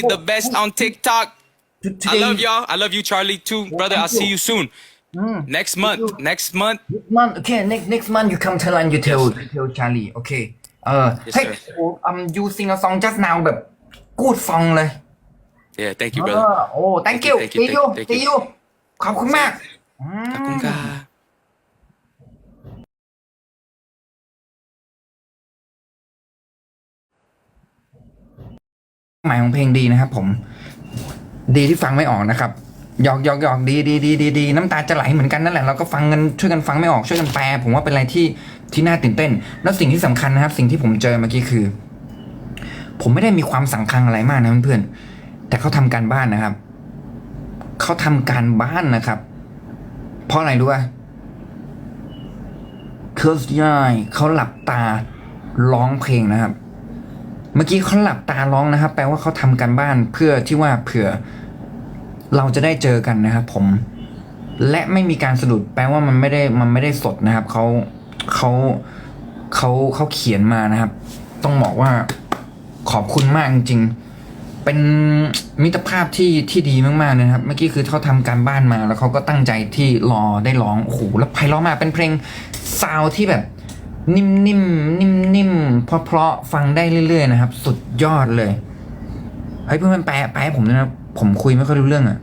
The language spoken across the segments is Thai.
the best on TikTok. I love y'all. I love you, Charlie, too, brother. I'll see you soon. Next month. Next month. Next month, okay. Next next month you come Thailand. You tell you tell Charlie. Okay. เออ Yes, เฮ้ย sir. โอ้อืม you sing a song just now แบบกูดฟองเลย Yeah, thank you, เอ brother. อโอ้ thank you Thank you, see thank you you, thank you. see you ขอบคุณมากอืม Kakunga. หมายของเพลงดีนะครับผม ดีที่ฟังไม่ออกนะครับหยอกหยอกหยอกดีดีดีดีดีน้ำตาจะไหลเหมือนกันนั่นแหละเราก็ฟังกันช่วยกันฟังไม่ออกช่วยกันแปล ผมว่าเป็นอะไรที่ที่น่าตื่นเต้น แล้วสิ่งที่สำคัญนะครับ สิ่งที่ผมเจอเมื่อกี้คือ ผมไม่ได้มีความสังคังอะไรมากนะเพื่อนๆแต่เขาทำการบ้านนะครับเขาทำการบ้านนะครับ เพราะอะไรรู้ป่ะเคิร์สย่ายเขาหลับตาร้องเพลงนะครับ เมื่อกี้เขาหลับตาร้องนะครับ แปลว่าเขาทำการบ้านเพื่อที่ว่าเผื่อเราจะได้เจอกันนะครับ ผม และไม่มีการสะดุดแปลว่ามันไม่ได้มันไม่ได้สดนะครับเขาเขาเขาเขาเขียนมานะครับ ต้องบอกว่าขอบคุณมากจริงเป็นมิตรภาพที่ที่ดีมากๆนะครับ เมื่อกี้คือเขาทำการบ้านมาแล้วเขาก็ตั้งใจที่รอได้ร้องโอ้โหแล้วไพเราะมากเป็นเพลงซาวที่แบบ นิ่มนิ่มนิ่มนิ่มเพราะเพราะฟังได้เรื่อยๆนะครับ สุดยอดเลย เฮ้ยเพื่อนแปลแปลผมด้วยนะ ผมคุยไม่ค่อยรู้เรื่องอะ่ะ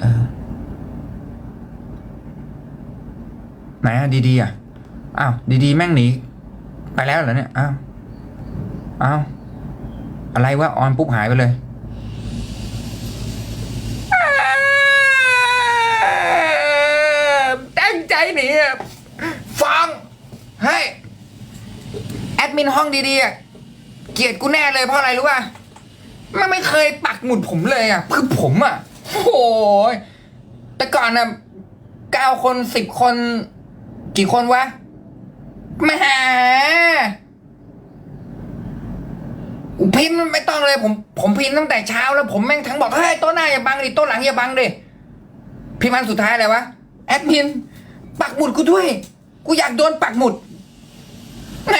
เออไหนอะดีๆอะ อ้าว ดีๆ แม่งหนี ไปแล้วเหรอเนี่ย อ้าว อ้าว อะไรวะ ออนปุ๊บหายไปเลยตั้งใจหนีอะ เฮ้ยแอดมินห้องดีๆอะเกลียดกูแน่เลยเพราะอะไรรู้ป่ะมันไม่เคยปักหมุดผมเลยอะคือผมอะโอ้โหยแต่ก่อนอะเก้าคนสิบคน กี่คนวะแหมาพิมพ์ไม่ต้องเลย ผมผมพิมพ์ตั้งแต่เช้าแล้วผมแม่งทั้งบอกเฮ้ยโต๊ะหน้าอย่าบังดิโต๊ะหลังอย่าบังดิพิมพ์อันสุดท้ายอะไรวะแอดมินปักหมุดกูด้วย กูอยากโดนปักหมุด แหม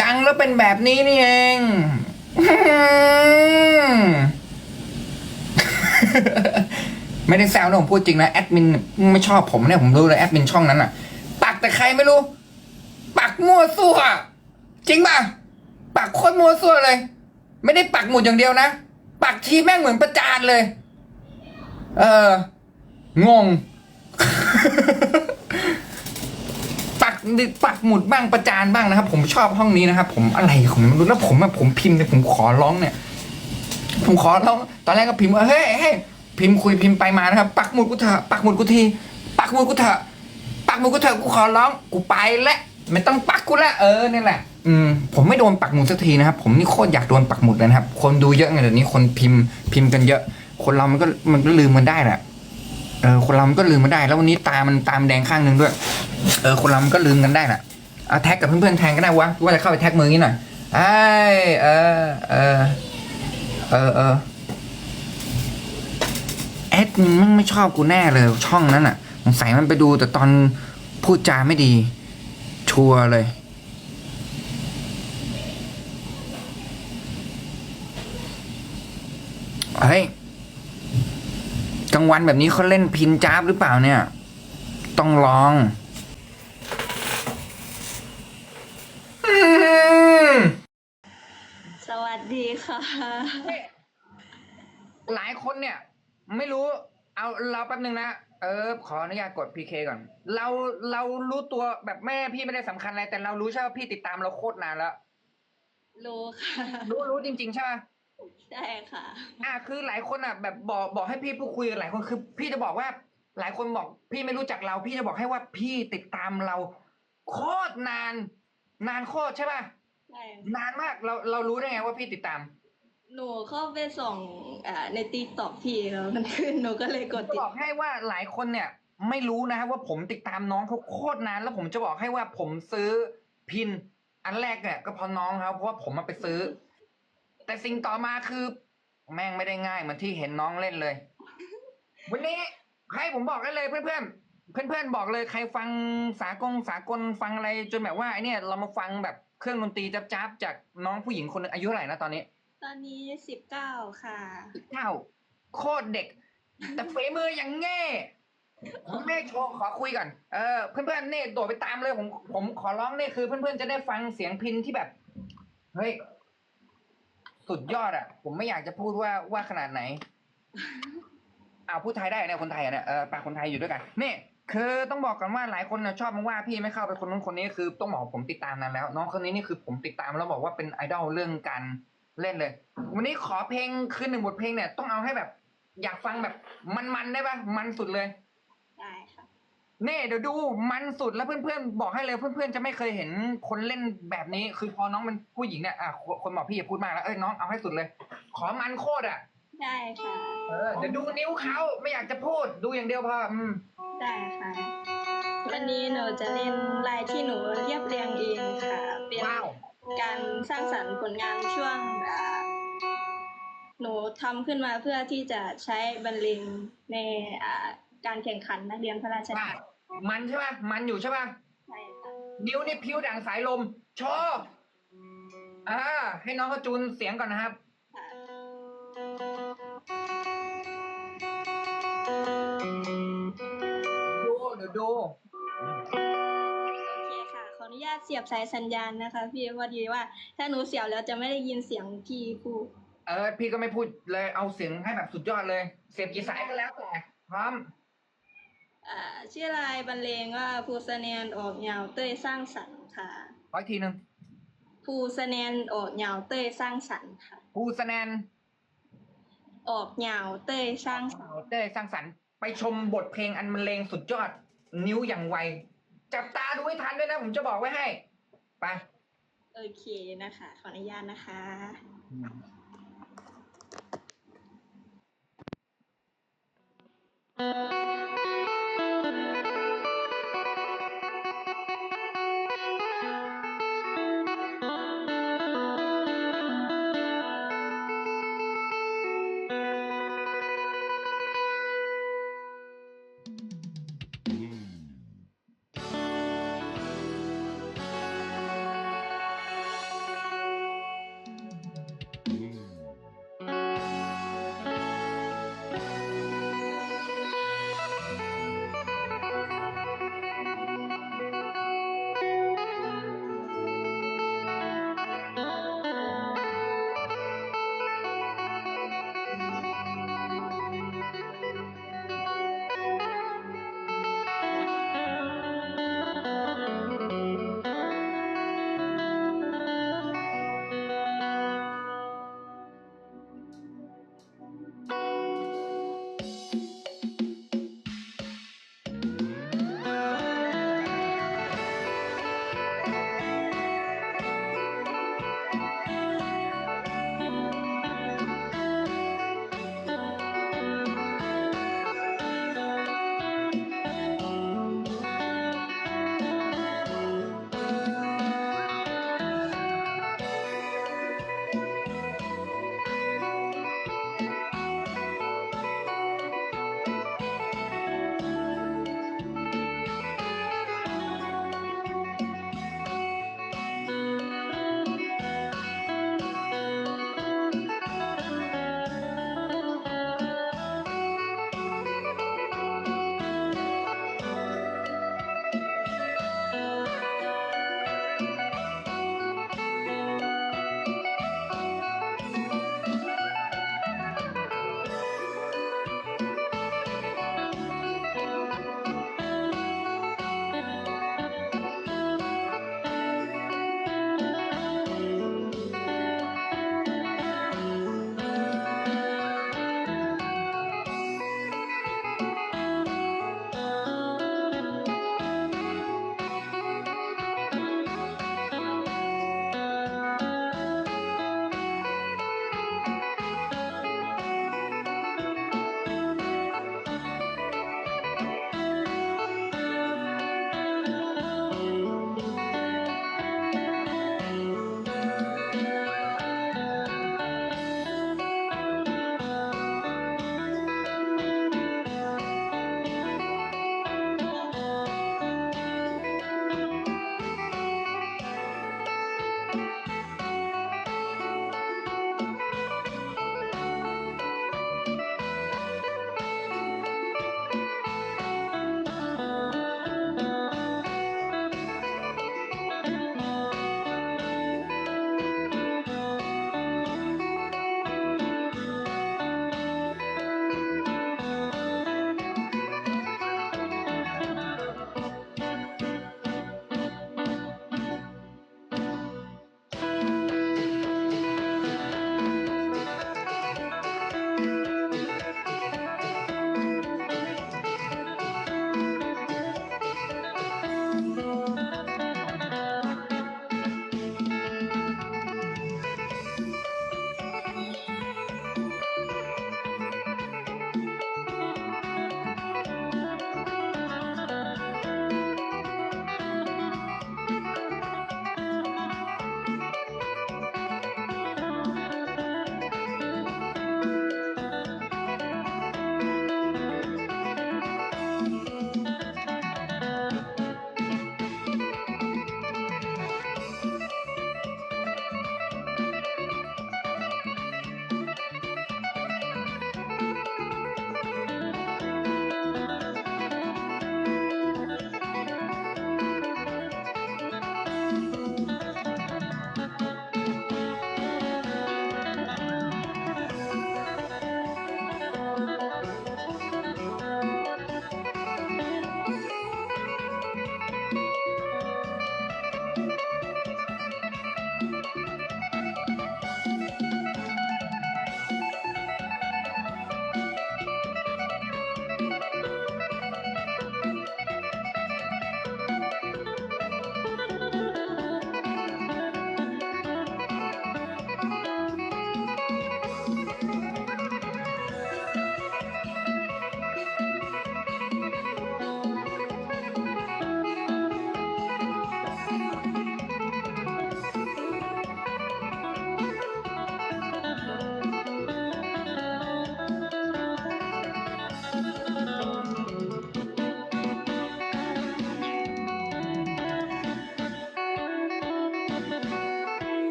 ดังแล้วเป็นแบบนี้นี่เองไม่ได้แซวนะผมพูดจริงนะแอดมินไม่ชอบผมเนี่ยผมรู้เลยแอดมินช่องนั้นอะ ปักแต่ใครไม่รู้ ปักมั่วซั่วจริงป่ะปักโคตรมั่วซั่วเลย ไม่ได้ปักหมุดอย่างเดียวนะปักทีแม่งเหมือนประจานเลย เอองง ปักหมุดบ้างประจานบ้างนะครับ ผมชอบห้องนี้นะครับ ผมอะไรของมันไม่รู้แล้วผมผมพิมพ์เนี่ยผมขอร้องเนี่ย ผมขอร้องตอนแรกก็พิมพ์ว่าเฮ้ยเฮ้ยพิมพ์คุยพิมพ์ไปมานะครับ ปักหมุดกูเถอะปักหมุดกูทีปักหมุดกูเถอะปักหมุดกูเถอะกูขอร้องกูไปแล้วไม่ต้องปักกูละเออนี่แหละอืมผมไม่โดนปักหมุดสักทีนะครับ ผมนี่โคตรอยากโดนปักหมุดเลยนะครับ คนดูเยอะไงเดี๋ยวนี้คนพิมพ์พิมพ์กันเยอะ คนเรามันก็มันก็ลืมมันได้แหละ เออคนเรามันก็ลืมมันได้ แล้ววันนี้ตามันตามนแดงข้างหนึ่งด้วย เออคนเรามันก็ลืมกันได้แหละเอาแท็กกับเพื่อนๆแทนก็ได้วะว่าจะเข้าไปแท็กมือนี้หน่อยไอ้เออเออเออเออแอดมินมันไม่ชอบกูแน่เลยช่องนั้นอะสงสัยมันไปดูแต่ตอนพูดจาไม่ดี ชัวร์เลยเฮ้ย กลางวันแบบนี้เขาเล่นพินจ้าบหรือเปล่าเนี่ย ต้องลองอืมสวัสดีค่ะ หลายคนเนี่ย ไม่รู้ เอาเราแป๊บนึงนะ เออ ขออนุญาตกด PK ก่อน เราเรารู้ตัวแบบแม่พี่ไม่ได้สำคัญอะไร แต่เรารู้ใช่ว่าพี่ติดตามเราโคตรนานแล้ว รู้ค่ะ รู้รู้จริง ๆ ใช่ไหม ใช่ค่ะ อะคือหลายคนอะแบบบอกบอกให้พี่พูดคุยกับหลายคนคือ พี่จะบอกว่า หลายคนบอก พี่ไม่รู้จักเรา พี่จะบอกให้ว่าพี่ติดตามเราโคตรนาน นานโคตรใช่ป่ะใช่นานมากเราเรารู้ได้ไงว่าพี่ติดตาม หนูเข้าไปส่องอ่าในตีตอกพี่แล้วมันขึ้นหนูก็เลยกดจะติดบอกให้ว่าหลายคนเนี่ย ไม่รู้นะครับว่าผมติดตามน้องเขาโคตรนาน แล้วผมจะบอกให้ว่าผมซื้อพิน อันแรกเนี่ยก็เพราะน้องเขาเพราะว่าผมมาไปซื้อ แต่สิ่งต่อมาคือ แม่งไม่ได้ง่ายเหมือนที่เห็นน้องเล่นเลย วันนี้ให้ผมบอกได้เลยเพื่อนเพื่อนเพื่อนเพื่อนๆบอกเลยใครฟังสากงสากลฟังอะไรจนแบบว่าไอเนี่ยเรามาฟังแบบเครื่องดนตรีจับๆจากน้องผู้หญิงคนหนึงอายุเท่าไหร่นะตอนนี้ ตอนนี้สิบเก้าค่ะเก้าโคตรเด็ก แต่ฝีมืออย่างแง่ผมเน่โชว์ขอคุยก่อนเออเพื่อนๆเน่โดดไปตามเลยผมผมขอร้องเน่คือ เพื่อนๆจะได้ฟังเสียงพินที่แบบ เฮ้ย สุดยอดอะ ผมไม่อยากจะพูดว่าว่าขนาดไหนอ้าวพูดไทยได้เนี่ยคนไทยอะเนี่ยเออปากคนไทยอยู่ด้วยกันนี่คือต้องบอกกันว่าหลายคนนะชอบมาว่าพี่ไม่เข้าไปคนนู้นคนนี้คือต้องบอกว่าผมติดตามนานแล้ว น้องคนนี้นี่คือผมติดตามแล้วบอกว่าเป็นไอดอลเรื่องการเล่นเลย วันนี้ขอเพลงคืนหนึ่งบทเพลงเนี่ยต้องเอาให้แบบ อยากฟังแบบมันๆได้ปะมันสุดเลยได้ค่ะ เน่เดี๋ยวดูมันสุดแล้วเพื่อนๆบอกให้เลยเพื่อนๆจะไม่เคยเห็นคนเล่นแบบนี้ คือพอน้องเป็นผู้หญิงเนี่ยอะคนคนบอกพี่อย่าพูดมากแล้วเอ้ยน้องเอาให้สุดเลย ขอมันโคตรอะได้ค่ะเออเดี๋ยวดูนิ้วเขาไม่อยากจะพูดดูอย่างเดียวพออืมได้ค่ะวันนี้หนูจะเล่นลายที่หนูเรียบเรียงเองค่ะเป็นว้าวการสร้างสรรค์ผลงานช่วงอ่าหนูทำขึ้นมาเพื่อที่จะใช้บรรเลงในอ่าการแข่งขันนักเรียนพระราชว่าทาน มันใช่ป่ะมันอยู่ใช่ป่ะใช่ค่ะนิ้วนี่พิ้วดังสายลมโชว์อ่าให้น้องเขาจูนเสียงก่อนนะครับ ค่ะดูเดี๋ยวดูโอเคค่ะขออนุญาตเสียบสายสัญญาณนะคะ พี่พอดีว่า ถ้าหนูเสียบแล้วจะไม่ได้ยินเสียงพี่พูดเออพี่ก็ไม่พูดเลยเอาเสียงให้แบบสุดยอดเลย เสียบกี่สายก็แล้วแต่พร้อมอ่า ชื่อลายบรรเลงว่าภูสแนนออกยาวเต้ยสร้างสรรค์ค่ะขออีกทีหนึ่งภูสแนนออกยาวเต้ยสร้างสรรค์ค่ะภูสแนนออกยาวเต้ยสร้างสรรค์ได้สร้างสรรค์ไปชมบทเพลงอันบรรเลงสุดยอด นิ้วอย่างไว จับตาดูให้ทันด้วยนะ ผมจะบอกไว้ให้ไปโอเคนะคะ ขออนุญาตนะคะเ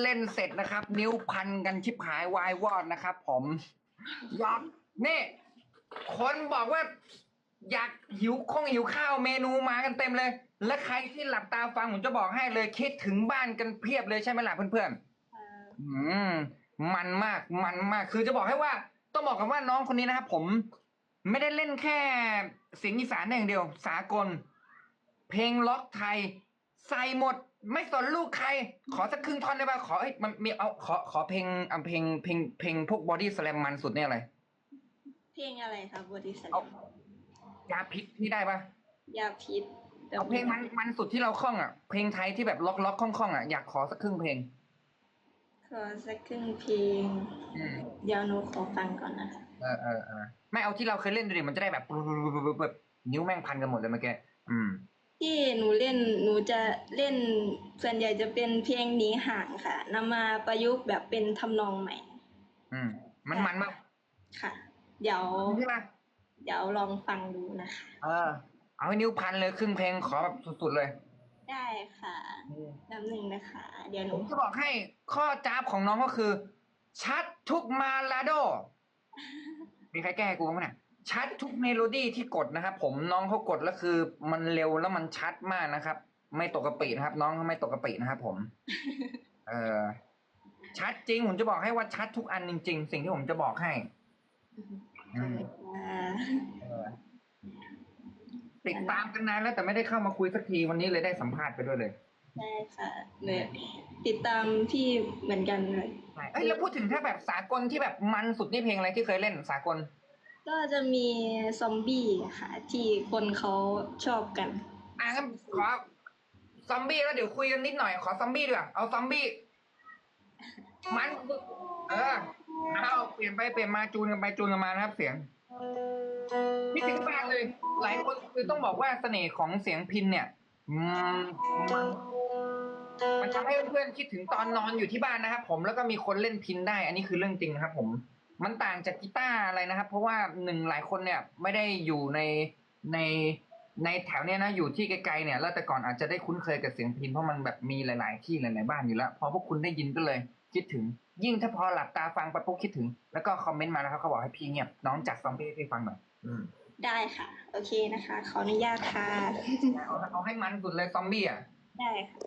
เล่นเสร็จนะครับ นิ้วพันกันชิบหายวายวอดนะครับ ผมยากนี่ คนบอกว่า อยากหิวคงหิวข้าวเมนูมากันเต็มเลย และใครที่หลับตาฟังผมจะบอกให้เลยคิดถึงบ้านกันเพียบเลยใช่ไหมล่ะเพื่อนๆเอ่ออืมมันมากมันมากคือจะบอกให้ว่า ต้องบอกกันว่าน้องคนนี้นะครับผม ไม่ได้เล่นแค่เสียงอีสานอย่างเดียว สากล เพลงล็อกไทย ใส่หมด ไม่สนลูกใคร ขอสักครึ่งท่อนได้ป่ะขอเอ้ยมันมีเอาขอขอเพลงอะเพลงเพลงเพลงพวกบอดี้สแลมมันสุดเนี่ยอะไรเพลงอะไรครับบริษัทเอายาพิษพี่ได้ป่ะยาพิษเอาเพลงมันมันสุดที่เราคล่องอะเพลงไทยที่แบบล็อกล็อกคล่องคล่องๆอะอยากขอสักครึ่งเพลง ขอสักครึ่งเพลงอืมเดี๋ยวหนูขอฟังก่อนนะคะเออเออเออไม่เอาที่เราเคยเล่นดูดิมันจะได้แบบปุ๊บปุ๊บปุ๊บปุ๊บปุ๊บนิ้วแม่งพันกันหมดเลยเมื่อกี้อืม ที่หนูเล่นหนูจะเล่นส่วนใหญ่จะเป็นเพลงหนีห่างค่ะนำมาประยุกต์แบบเป็นทำนองใหม่ อืม มันมันมากค่ะ เดี๋ยวใช่ไหมเดี๋ยวลองฟังดูนะคะ เออ เอาให้นิ้วพันเลยครึ่งเพลงขอแบบสุดๆเลย ได้ค่ะน้ำหนึ่งนะคะ เดี๋ยวหผนูมจะบอกให้ข้อจ้าบของน้องก็คือ ชัดทุกมาลาโด มีใครแก้ให้กูบ้างไหมเนี่ย ชัดทุกเมโลดี้ที่กดนะครับผมน้องเขากดแล้วคือ มันเร็วแล้วมันชัดมากนะครับ ไม่ตกกระปินะครับ น้องเขาไม่ตกกระปินะครับผม เออชัดจริงผมจะบอกให้ว่าชัดทุกอันจริง ๆ สิ่งที่ผมจะบอกให้อืมอ่าเออติดตามกันนานแล้วแต่ไม่ได้เข้ามาคุยสักทีวันนี้เลยได้สัมภาษณ์ไปด้วยเลยได้ค่ะเนี่ยติดตามพี่เหมือนกันเลยเอ้ยแล้วพูดถึงถ้าแบบสากลที่แบบมันสุดนี่เพลงอะไรที่เคยเล่นสากล ก็จะมีซอมบี้ค่ะ ที่คนเขาชอบกัน อะงั้นขอซอมบี้แล้วเดี๋ยวคุยกันนิดหน่อยขอซอมบี้ดีกว่าเอาซอมบี้มันเออเอาเปลี่ยนไปเปลี่ยนมาจูนกันไปจูนกันมานะครับเสียงนี่ถึงบ้านเลย หลายคนคือต้องบอกว่าเสน่ห์ของเสียงพินเนี่ยมันมันทำให้เพื่อนคิดถึงตอนนอนอยู่ที่บ้านนะครับผมแล้วก็มีคนเล่นพินได้ อันนี้คือเรื่องจริงนะครับผม มันต่างจากกีตาร์อะไรนะครับ เพราะว่าหนึ่งหลายคนเนี่ยไม่ได้อยู่ในในในแถวเนี้ยนะอยู่ที่ไกลๆเนี่ยแล้วแต่ก่อนอาจจะได้คุ้นเคยกับเสียงพินเพราะมันแบบมีหลาย ๆ ที่หลาย ๆ บ้านอยู่แล้วพอพวกคุณได้ยินก็เลย คิดถึง ยิ่งถ้าพอหลับตาฟังไปปุ๊บคิดถึง แล้วก็คอมเมนต์มานะครับเขาบอกให้พี่เงียบน้องจัดซอมบี้ให้ฟังหน่อยได้ค่ะ โอเคนะคะ ขออนุญาตค่ะเอาเอาให้มันสุดเลยซอมบี้อะได้ค่ะ